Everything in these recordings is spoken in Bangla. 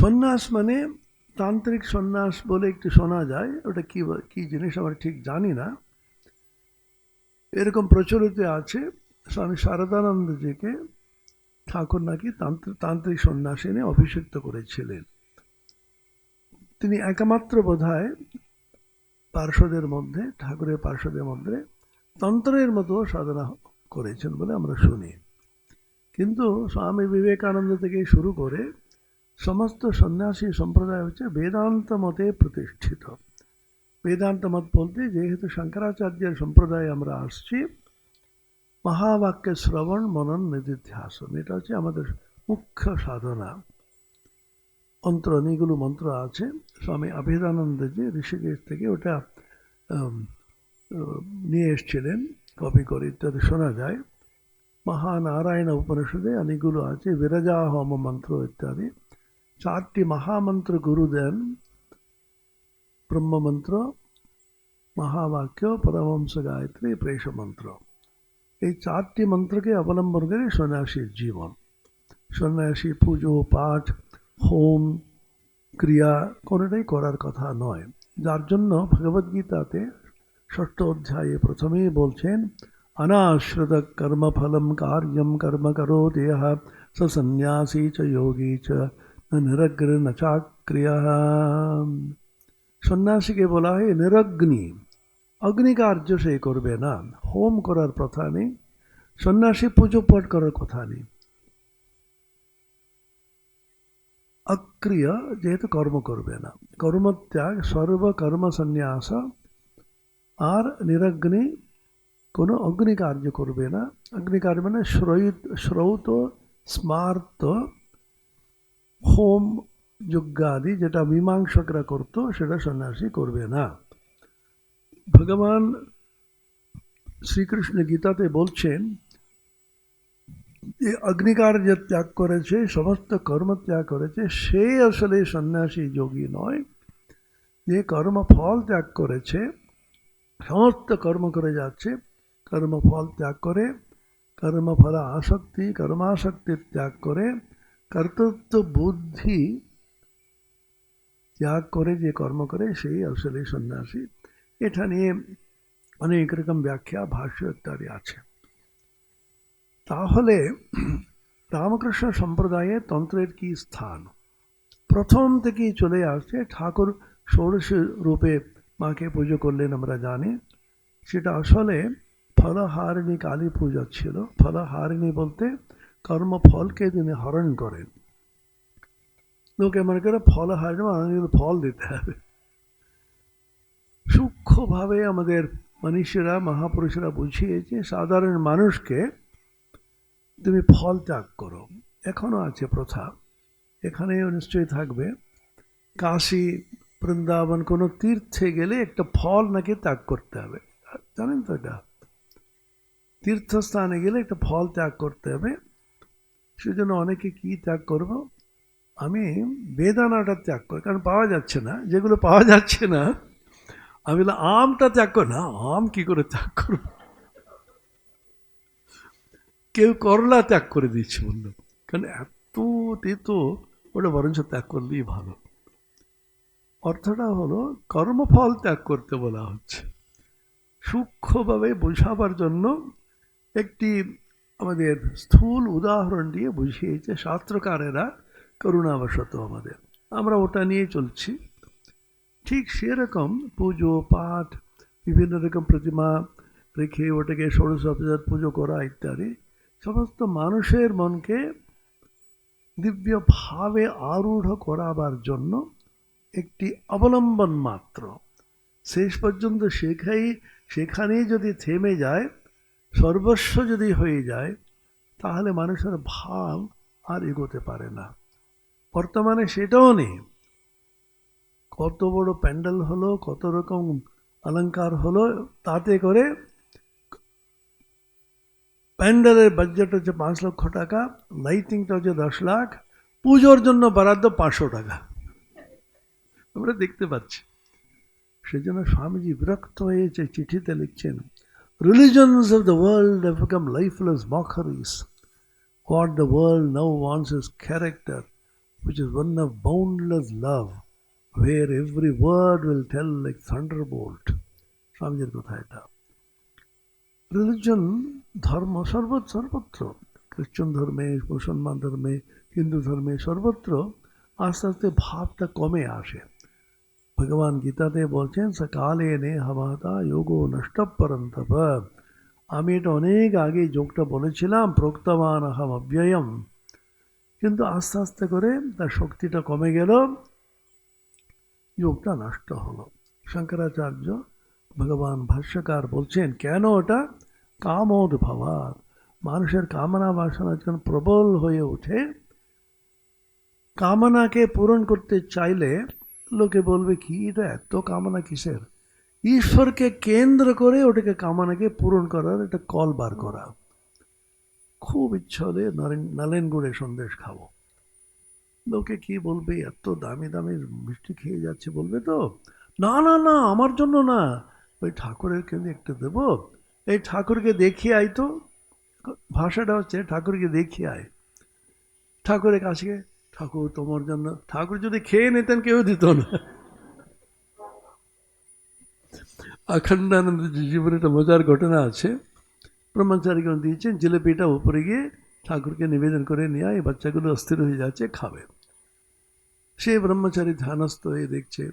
সন্ন্যাস মানে তান্ত্রিক সন্ন্যাস বলে একটু শোনা যায়, ওটা কি কি জিনিস আমরা ঠিক জানি না। এরকম প্রচলিত আছে, স্বামী শারদানন্দজিকে ঠাকুর নাকি তান্ত্রিক তান্ত্রিক সন্ন্যাসী নিয়ে অভিষিক্ত করেছিলেন। তিনি একমাত্র বোধহয় পার্শ্বদের মধ্যে, ঠাকুরের পার্শ্বদের মধ্যে তন্ত্রের মতো সাধনা করেছেন বলে আমরা শুনি। কিন্তু স্বামী বিবেকানন্দ থেকে শুরু করে সমস্ত সন্ন্যাসী সম্প্রদায় হচ্ছে বেদান্ত মতে প্রতিষ্ঠিত। বেদান্ত মত বলতে যেহেতু শঙ্করাচার্যের সম্প্রদায়ে আমরা আসছি, মহাবাক্য শ্রবণ মনন নিধিধ্যাসন, এটা হচ্ছে আমাদের মুখ্য সাধনা। মন্ত্র, অনেকগুলো মন্ত্র আছে। স্বামী অভেদানন্দজি ঋষিকেশ থেকে ওটা নিয়ে এসছিলেন, কপি করে ইত্যাদি শোনা যায়। মহানারায়ণ উপনিষদে অনেকগুলো আছে বিরজা হোম মন্ত্র ইত্যাদি। চারটি মহামন্ত্র গুরু দেন ব্রহ্মমন্ত্র মহাবাক্য পরমহংস গায়ত্রী প্রেষ মন্ত্র এই চারটি মন্ত্রকে অবলম্বন করে সন্ন্যাসীর জীবন সন্ন্যাসী পুজো পাঠ হোম ক্রিয়া কোনোটাই করার কথা নয় যার জন্য ভগবদ্গীতাতে ষষ্ঠ অধ্যায়ে প্রথমেই বলছেন অনাশ্রিত কর্মফলম কার্যম কর্ম করো দেহ স সন্ন্যাসী চ যোগী চ ন নিরগ্র ন চাক্রিয়া সন্ন্যাসীকে বলা হয় নিরগ্নি অগ্নিকার্য সে করবে না হোম করার কথা নেই সন্ন্যাসী পুজো পাঠ করার কথা নেই অক্রিয় যেহেতু কর্ম করবে না কর্মত্যাগ সর্বকর্ম সন্ন্যাস আর নিরগ্নি কোনো অগ্নিকার্য করবে না অগ্নিকার্য মানে শ্রৌত শ্রৌত স্মার্ত হোম যজ্ঞাদি যেটা মীমাংসকরা করতো, সেটা সন্ন্যাসী করবে না। ভগবান শ্রীকৃষ্ণ গীতাতে বলছেন, যে অগ্নিকার যে ত্যাগ করেছে, সমস্ত কর্ম ত্যাগ করেছে, সে আসলে সন্ন্যাসী যোগী নয়। যে কর্মফল ত্যাগ করেছে, সমস্ত কর্ম করে যাচ্ছে, কর্মফল ত্যাগ করে, কর্মফল আসক্তি, কর্মাসক্তি ত্যাগ করে কর্তৃত্ব বুদ্ধি ত্যাগ করে যে কর্ম করে সেই আসলে সন্ন্যাসী। এটা নিয়ে অনেক রকম ব্যাখ্যা, ভাষ্য ইত্যাদি আছে। তাহলে রামকৃষ্ণ সম্প্রদায়ে তন্ত্রের কি স্থান? প্রথম থেকেই চলে আসছে, ঠাকুর ষোড়শ রূপে মাকে পুজো করলেন আমরা জানি। সেটা আসলে ফলহারিণী কালী পূজা ছিল। ফলহারিণী বলতে কর্মফলকে তিনি হরণ করেন লোকে মনে করে ফলহারিণী মানে ফল দিতে হবে সূক্ষ্মভাবে আমাদের মনীষীরা মহাপুরুষরা বুঝিয়েছে সাধারণ মানুষকে তুমি ফল ত্যাগ করো এখনও আছে প্রথা এখানেও নিশ্চয়ই থাকবে কাশী বৃন্দাবন কোনো তীর্থে গেলে একটা ফল নাকি ত্যাগ করতে হবে জানেন তো এটা তীর্থস্থানে গেলে একটা ফল ত্যাগ করতে হবে সেজন্য অনেকে কি ত্যাগ করব? আমি বেদানাটা ত্যাগ করি। কারণ পাওয়া যাচ্ছে না। যেগুলো পাওয়া যাচ্ছে না, আমি বললাম, আমটা ত্যাগ কর। না, আম কি করে ত্যাগ করব? কেউ করলা ত্যাগ করে দিচ্ছে বলল কারণ এত তেতো, ওটা বরঞ্চ ত্যাগ করলেই ভালো। অর্থটা হলো, কর্মফল ত্যাগ করতে বলা হচ্ছে। সূক্ষ্মভাবে বোঝাবার জন্য একটি আমাদের স্থূল উদাহরণ দিয়ে বুঝিয়েছে শাস্ত্রকারেরা করুণাবশত আমাদের। আমরা ওটা নিয়ে চলছি। ঠিক সেরকম পুজো, পাঠ, বিভিন্ন রকম প্রতিমা রেখে ওটাকে ষোড়শ অফিসার পুজো করা ইত্যাদি, সমস্ত মানুষের মনকে দিব্যভাবে আরূঢ় করাবার জন্য একটি অবলম্বন মাত্র। শেষ পর্যন্ত শেখাই সেখানেই যদি থেমে যায় সর্বস্ব যদি হয়ে যায়, তাহলে মানুষের ভাব আর এগোতে পারে না। বর্তমানে সেটাও নেই। কত বড় প্যান্ডেল হলো, কত রকম অলঙ্কার হলো, তাতে করে প্যান্ডেলের বাজেট হচ্ছে পাঁচ লক্ষ টাকা, লাইটিংটা হচ্ছে দশ লাখ, পুজোর জন্য বরাদ্দ পাঁচশো টাকা। আমরা দেখতে পাচ্ছি। সেজন্য স্বামীজি বিরক্ত হয়েছে চিঠিতে লিখছেন Religions of the world have become lifeless mockeries what the world now wants is character which is one of boundless love, where every word will tell like thunderbolt. স্বামীজির কথা এটা রিলিজন ধর্ম সর্ব সর্বত্র খ্রিস্টান ধর্মে মুসলমান ধর্মে হিন্দু ধর্মে সর্বত্র আস্তে আস্তে ভাবটা কমে আসে ভগবান গীতাতে বলছেন, সকালে নে হবাতা যোগো নষ্ট পরন্তপ। আমি এটা অনেক আগে যোগটা বলেছিলাম, প্রক্তমান আহম অব্যয়ম। কিন্তু আস্তে আস্তে করে তার শক্তিটা কমে গেল, যোগটা নষ্ট হলো। শঙ্করাচার্য ভগবান ভাষ্যকার বলছেন, কেন ওটা? কামোদ ভাবার মানুষের কামনা বাসনা যখন প্রবল হয়ে ওঠে, কামনাকে পূরণ করতে চাইলে লোকে বলবে, কি? এটা এত কামনা কিসের? ঈশ্বরকে কেন্দ্র করে ওটাকে কামনাকে পূরণ করার একটা কল বার করা। খুব ইচ্ছা হলে নালেন গুড়ে সন্দেশ খাব। লোকে কি বলবে? এত দামি দামি মিষ্টি খেয়ে যাচ্ছে বলবে তো? না না না, আমার জন্য না। ওই ঠাকুরের কিন্তু একটু দেবো। এই ঠাকুরকে দেখিয়ে আয় তো। ভাষাটা হচ্ছে ঠাকুরকে দেখিয়ে আয়। ঠাকুরের কাছে ঠাকুর, তোমার জন্য। ঠাকুর যদি খেয়ে নিতেন, কেউ দিত না। অখণ্ডানন্দ জীবনে একটা মজার ঘটনা আছে। ব্রহ্মচারীগণ দিয়েছেন জিলেপিটা উপরে গিয়ে ঠাকুরকে নিবেদন করে নিয়ে এই বাচ্চাগুলো অস্থির হয়ে যাচ্ছে, খাবে। সে ব্রহ্মচারী ধ্যানস্থ হয়ে দেখছে,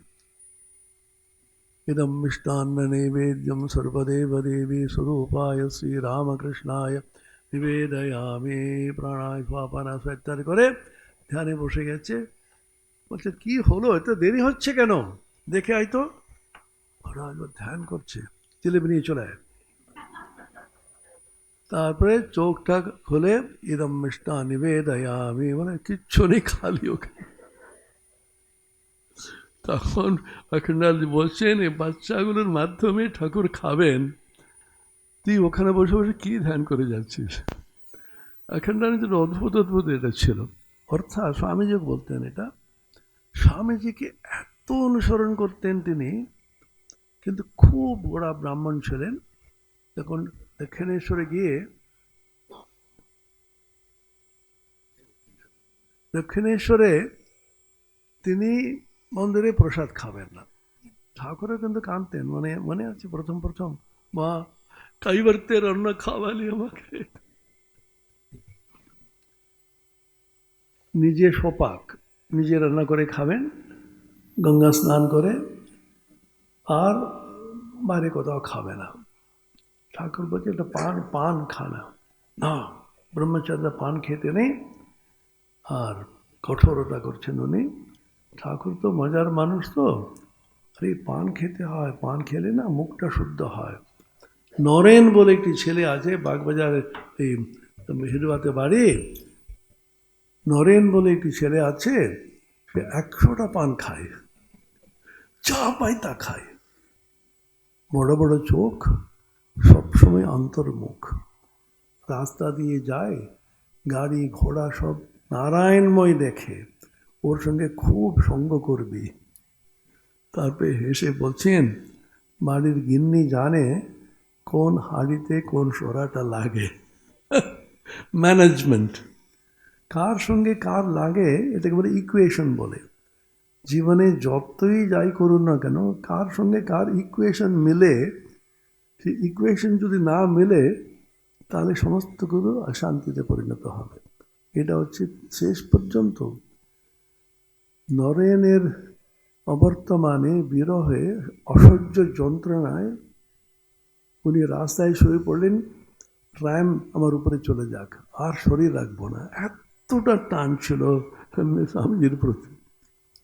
ইদম মিষ্টান্ন নৈবেদ্যম সর্বদেব দেবী স্বরূপায় শ্রী রামকৃষ্ণায় নিবেদয়ামে প্রাণায় স্বাপানা ইত্যাদি করে ধ্যানে বসে গেছে। বলছে, কি হলো? এত দেরি হচ্ছে কেন? দেখে আয় তো। মহারাজ ধ্যান করছে জিলেবি নিয়ে চলে তারপরে চোখটা খুলে, ইদম মিষ্টা নিবেদয়ামি মানে কিচ্ছু নেই খালি ওখানে তখন অখণ্ডাল বলছেন, এই বাচ্চাগুলোর মাধ্যমে ঠাকুর খাবেন। তুই ওখানে বসে বসে কি ধ্যান করে যাচ্ছিস? অখণ্ডানন্দের অদ্ভুত অদ্ভুত এটা ছিল। অর্থাৎ স্বামীজি বলতেন এটা, স্বামীজিকে এত অনুসরণ করতেন তিনি, কিন্তু খুব গোড়া ব্রাহ্মণ ছিলেন। তখন দক্ষিণেশ্বরে গিয়ে, দক্ষিণেশ্বরে তিনি মন্দিরে প্রসাদ খাবেন না। ঠাকুরও কিন্তু কাঁদতেন মানে মনে আছে প্রথম প্রথম, মা কাইবার্তের অন্ন খাওয়ালি আমাকে। নিজে সোপাক, নিজে রান্না করে খাবেন, গঙ্গা স্নান করে, আর বাইরে কোথাও খাবে না। ঠাকুর বলছে একটা পান পান খানা না। ব্রহ্মচার্য পান খেতে নেই। আর কঠোরতা করছেন উনি। ঠাকুর তো মজার মানুষ তো। আরে, পান খেতে হয়, পান খেলে না মুখটা শুদ্ধ হয়। নরেন বলে একটি ছেলে আছে বাগবাজারে এই হিরুয়াতে বাড়ি। নরেন বলে একটি ছেলে আছে, সে একশোটা পান খায়, যা পায় তা খায়। বড় বড় চোখ, সবসময় অন্তর্মুখ। রাস্তা দিয়ে যায়, গাড়ি, ঘোড়া সব নারায়ণময় দেখে, ওর সঙ্গে খুব সঙ্গ করবি। তারপরে হেসে বলছেন, বাড়ির গিন্নি জানে কোন হাঁড়িতে কোন সোরাটা লাগে। ম্যানেজমেন্ট কার সঙ্গে কার লাগে, এটাকে বলে ইকুয়েশন বলে। জীবনে যতই যাই করুন না কেন, কার সঙ্গে কার ইকুয়েশন মিলে, সেই ইকুয়েশন যদি না মিলে, তাহলে সমস্ত কিছু অশান্তিতে পরিণত হবে। এটা হচ্ছে শেষ পর্যন্ত। নরেনের অবর্তমানে বিরহে অসহ্য যন্ত্রণায় উনি রাস্তায় শুয়ে পড়লেন ট্রাম আমার উপরে চলে যাক, আর শরীর রাখব না। এতটা తుడటాంక్షలో స్వామీజీని ప్రతి